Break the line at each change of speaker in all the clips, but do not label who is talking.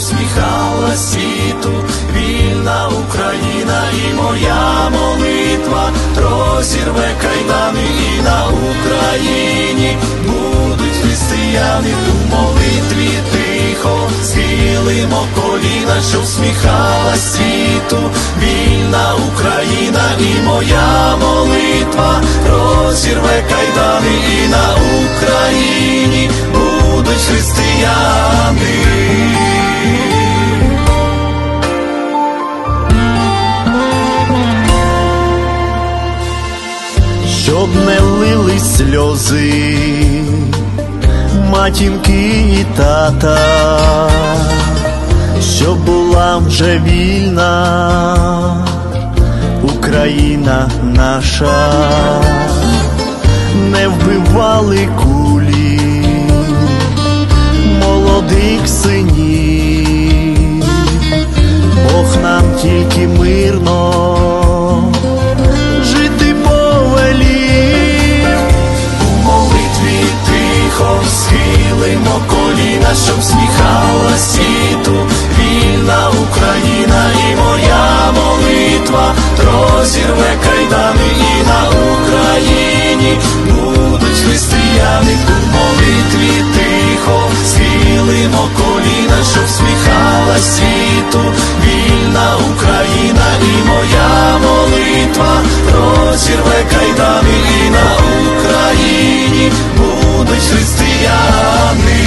коліна, світу, вільна Україна і моя молитва. Розірве кайдани і на Україні будуть християни у молитві тихо. Схилимо коліна, щоб сміхала світу, вільна Україна і моя молитва. Розірве кайдани і на Україні будуть християни. Щоб не лили сльози матінки і тата, щоб була вже вільна Україна наша, не вбивали кулі молодих синів, Бог нам тільки мирно світу, вільна Україна і моя молитва розірве кайдани і на Україні будуть християни.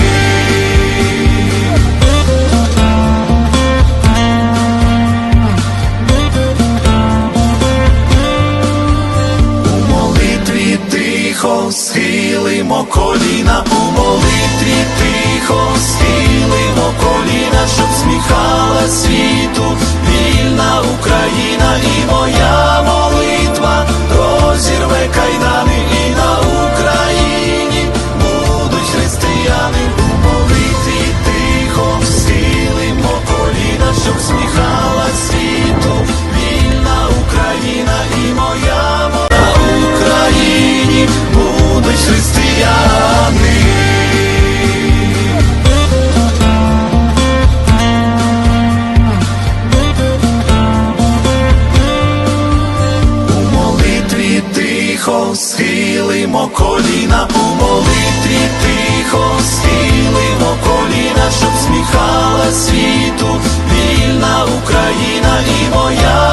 У молитві тихо схилимо коліна, у коліна, щоб сміхала світу, вільна Україна і моя тихо схилимо коліна, у молитві тихо схилимо коліна, щоб сміхала світу, вільна Україна і моя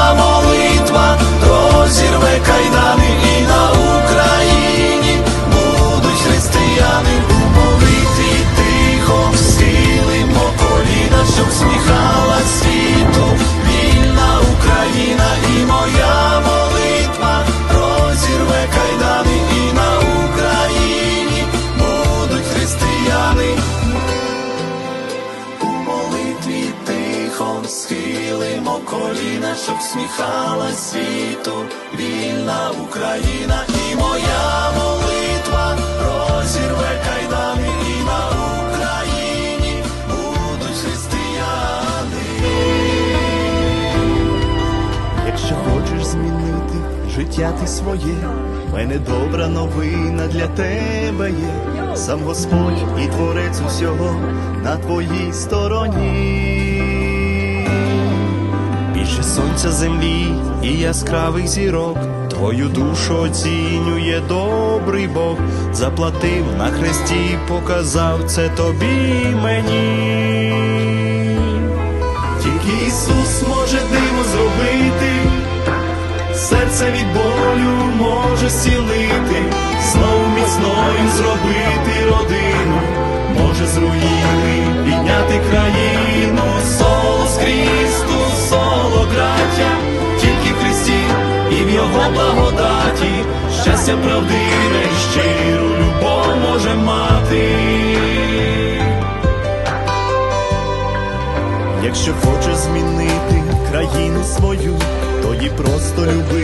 світу, вільна Україна і моя молитва розірве кайдани і на Україні будуть християни. Якщо хочеш змінити життя ти своє, в мене добра новина для тебе є. Сам Господь і творець усього на твоїй стороні. Більше сонця землі і яскравих зірок. Твою душу оцінює добрий Бог, заплатив на хресті, показав це тобі мені. Тільки Ісус може диво зробити, серце від болю може зцілити, знову міцною зробити родину, може з руїни підняти країну, щастя правдиве, щиру любов може мати. Якщо хочеш змінити країну свою, тоді просто люби